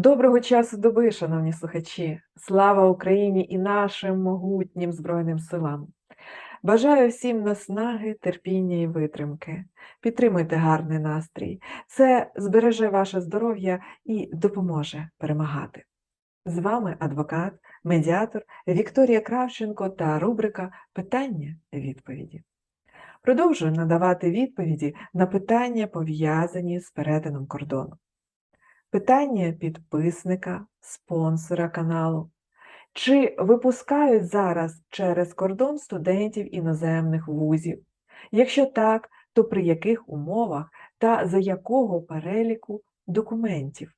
Доброго часу доби, шановні слухачі! Слава Україні і нашим могутнім Збройним силам! Бажаю всім наснаги, терпіння і витримки. Підтримуйте гарний настрій. Це збереже ваше здоров'я і допоможе перемагати. З вами адвокат, медіатор Вікторія Кравченко та рубрика Питання-відповіді. Продовжую надавати відповіді на питання, пов'язані з перетином кордону. Питання підписника, спонсора каналу. Чи випускають зараз через кордон студентів іноземних вузів? Якщо так, то при яких умовах та за якого переліку документів?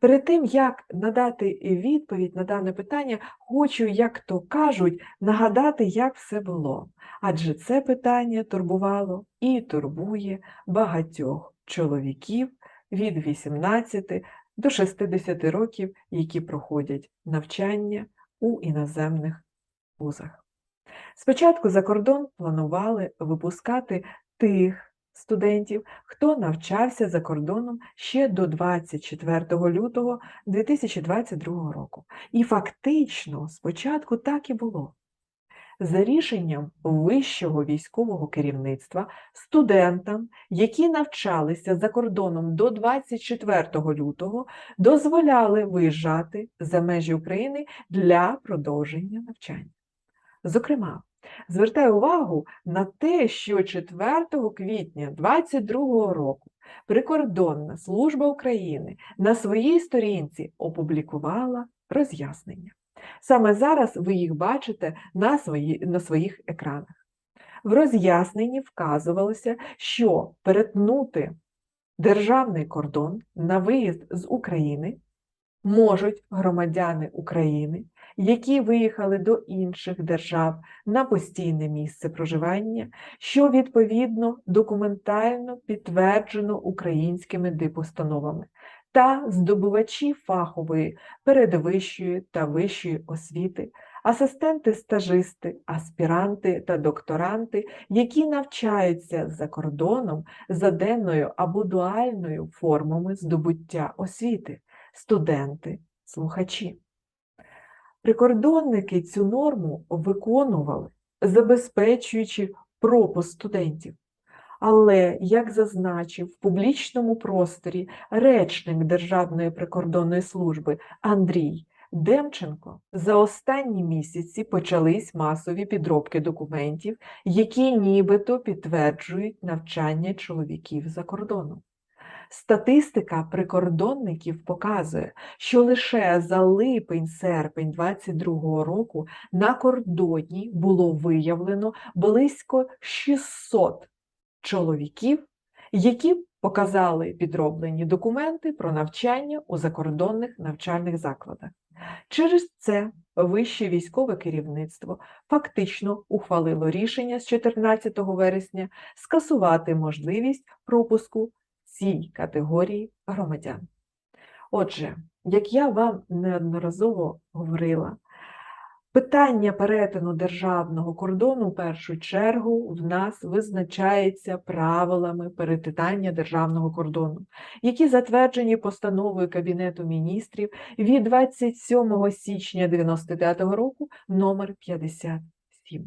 Перед тим, як надати відповідь на дане питання, хочу, як то кажуть, нагадати, як все було. Адже це питання турбувало і турбує багатьох чоловіків від 18 до 60 років, які проходять навчання у іноземних вузах. Спочатку за кордон планували випускати тих студентів, хто навчався за кордоном ще до 24 лютого 2022 року. І фактично спочатку так і було. За рішенням вищого військового керівництва студентам, які навчалися за кордоном до 24 лютого, дозволяли виїжджати за межі України для продовження навчання. Зокрема, звертаю увагу на те, що 4 квітня 2022 року Прикордонна служба України на своїй сторінці опублікувала роз'яснення. Саме зараз ви їх бачите на, свої, на своїх екранах. В роз'ясненні вказувалося, що перетнути державний кордон на виїзд з України можуть громадяни України, які виїхали до інших держав на постійне місце проживання, що відповідно документально підтверджено українськими дипустановами та здобувачі фахової передвищої та вищої освіти, асистенти-стажисти, аспіранти та докторанти, які навчаються за кордоном за денною або дуальною формами здобуття освіти, студенти, слухачі. Прикордонники цю норму виконували, забезпечуючи пропуск студентів. Але, як зазначив в публічному просторі речник Державної прикордонної служби Андрій Демченко, за останні місяці почались масові підробки документів, які нібито підтверджують навчання чоловіків за кордоном. Статистика прикордонників показує, що лише за липень-серпень 2022 року на кордоні було виявлено близько 600 чоловіків, які показали підроблені документи про навчання у закордонних навчальних закладах. Через це вище військове керівництво фактично ухвалило рішення з 14 вересня скасувати можливість пропуску цій категорії громадян. Отже, як я вам неодноразово говорила, Питання перетину державного кордону в першу чергу в нас визначається правилами перетинання державного кордону, які затверджені постановою Кабінету міністрів від 27 січня 1995 року номер 57.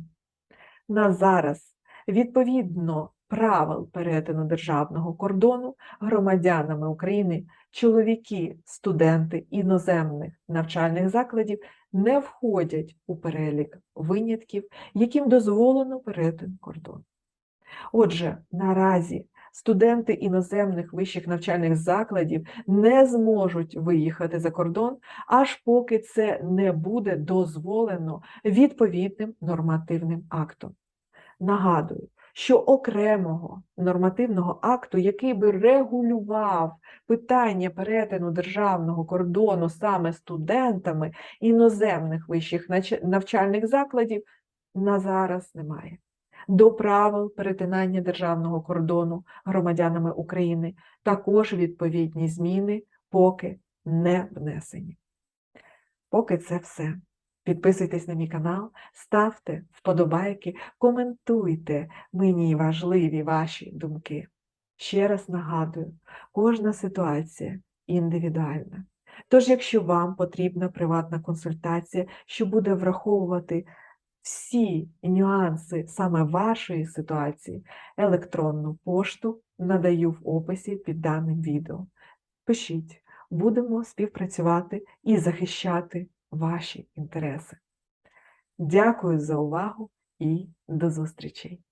На зараз, відповідно правил перетину державного кордону громадянами України, чоловіки, студенти іноземних навчальних закладів не входять у перелік винятків, яким дозволено перетин кордону. Отже, наразі студенти іноземних вищих навчальних закладів не зможуть виїхати за кордон, аж поки це не буде дозволено відповідним нормативним актом. Нагадую, що окремого нормативного акту, який би регулював питання перетину державного кордону саме студентами іноземних вищих навчальних закладів, на зараз немає. До правил перетинання державного кордону громадянами України також відповідні зміни поки не внесені. Поки це все. Підписуйтесь на мій канал, ставте вподобайки, коментуйте мені важливі ваші думки. Ще раз нагадую, кожна ситуація індивідуальна. Тож, якщо вам потрібна приватна консультація, що буде враховувати всі нюанси саме вашої ситуації, електронну пошту надаю в описі під даним відео. Пишіть, будемо співпрацювати і захищати ваші інтереси. Дякую за увагу і до зустрічей!